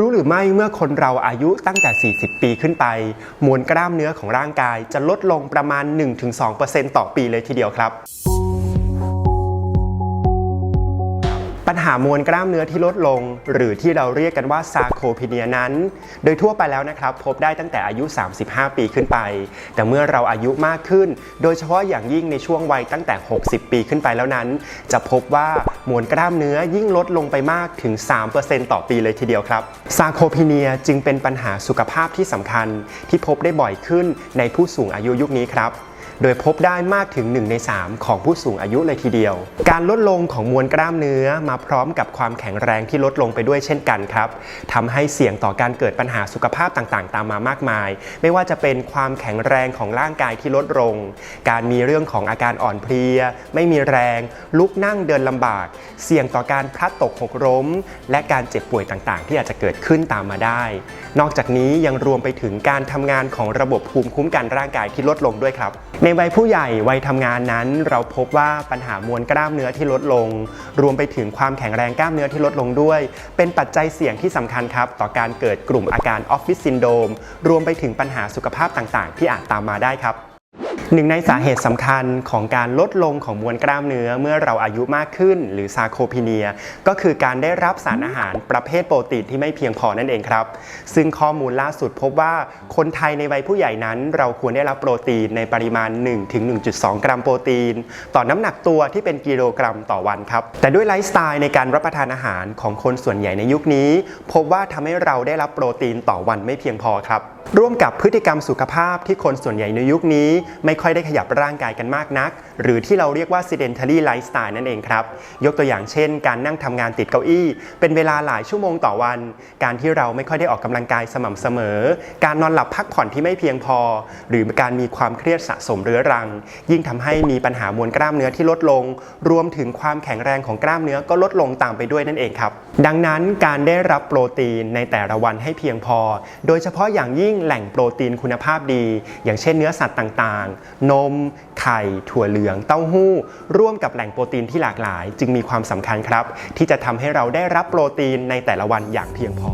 รู้หรือไม่เมื่อคนเราอายุตั้งแต่ 40 ปีขึ้นไป มวลกล้ามเนื้อของร่างกายจะลดลงประมาณ 1-2%ต่อปีเลยทีเดียวครับ ปัญหามวลกล้ามเนื้อที่ลดลง หรือที่เราเรียกกันว่าซาโคพีเนียนั้น โดยทั่วไปแล้วนะครับ พบได้ตั้งแต่อายุ 35 ปีขึ้นไป แต่เมื่อเราอายุมากขึ้น โดยเฉพาะอย่างยิ่งในช่วงวัยตั้งแต่ 60 ปีขึ้นไปแล้วนั้น จะพบว่า มวลกล้ามเนื้อยิ่งลดลงไปมากถึง 3%ต่อปีเลยทีเดียวครับซาโคพีเนียจึงเป็นปัญหาสุขภาพที่สำคัญที่พบได้บ่อยขึ้นในผู้สูงอายุยุคนี้ครับ โดยพบได้มากถึง 1 ใน 3 ของผู้สูงอายุเลยทีเดียว การลดลงของมวลกล้ามเนื้อมาพร้อมกับความแข็งแรงที่ลดลงไปด้วยเช่นกันครับทำให้เสี่ยงต่อการเกิดปัญหาสุขภาพต่างๆ ตามมามากมาย ไม่ว่าจะเป็นความแข็งแรงของร่างกายที่ลดลง การมีเรื่องของอาการอ่อนเพลีย ไม่มีแรง ลุกนั่งเดินลำบาก เสี่ยงต่อการพลัดตกหกล้ม และการเจ็บป่วยต่างๆ ที่อาจจะเกิดขึ้นตามมาได้ นอกจากนี้ยังรวมไปถึงการทำงานของระบบภูมิคุ้มกันร่างกายที่ลดลงด้วยครับในวัยผู้ใหญ่วัยทำงานนั้น เราพบว่าปัญหามวลกล้ามเนื้อที่ลดลง รวมไปถึงความแข็งแรงกล้ามเนื้อที่ลดลงด้วย เป็นปัจจัยเสี่ยงที่สำคัญครับ ต่อการเกิดกลุ่มอาการออฟฟิศซินโดมรวมไปถึงปัญหาสุขภาพต่างๆ ที่อาจตามมาได้ครับ หนึ่งในสาเหตุสำคัญของการลดลงของมวลกล้ามเนื้อเมื่อเราอายุมากขึ้น หรือซาโคพีเนีย ก็คือการได้รับสารอาหารประเภทโปรตีนที่ไม่เพียงพอนั่นเองครับ ซึ่งข้อมูลล่าสุดพบว่าคนไทยในวัยผู้ใหญ่นั้น เราควรได้รับโปรตีนในปริมาณ 1-1.2 กรัมโปรตีน ต่อน้ำหนักตัวที่เป็นกิโลกรัมต่อวันครับ แต่ด้วยไลฟ์สไตล์ในการรับประทานอาหารของคนส่วนใหญ่ในยุคนี้ พบว่าทำให้เราได้รับโปรตีนต่อวันไม่เพียงพอครับ ร่วมกับพฤติกรรมสุขภาพที่คนส่วนใหญ่ในยุคนี้ ไม่ค่อยได้ขยับร่างกายกันมากนัก หรือที่เราเรียกว่า sedentary lifestyle นั่นเองครับ ยกตัวอย่างเช่น การนั่งทำงานติดเก้าอี้ เป็นเวลาหลายชั่วโมงต่อวัน การที่เราไม่ค่อยได้ออกกำลังกายสม่ำเสมอ การนอนหลับพักผ่อนที่ไม่เพียงพอ หรือการมีความเครียดสะสมเรื้อรัง ยิ่งทำให้มีปัญหามวลกล้ามเนื้อที่ลดลง รวมถึงความแข็งแรงของกล้ามเนื้อก็ลดลงตามไปด้วยนั่นเองครับ ดังนั้นการได้รับโปรตีนในแต่ละวันให้เพียงพอ โดยเฉพาะอย่างยิ่งแหล่งโปรตีนคุณภาพดี อย่างเช่นเนื้อสัตว์ต่างๆ นม ไข่ ถั่วเหลือง เต้าหู้ ร่วมกับแหล่งโปรตีนที่หลากหลาย จึงมีความสำคัญครับ ที่จะทำให้เราได้รับโปรตีนในแต่ละวันอย่างเพียงพอ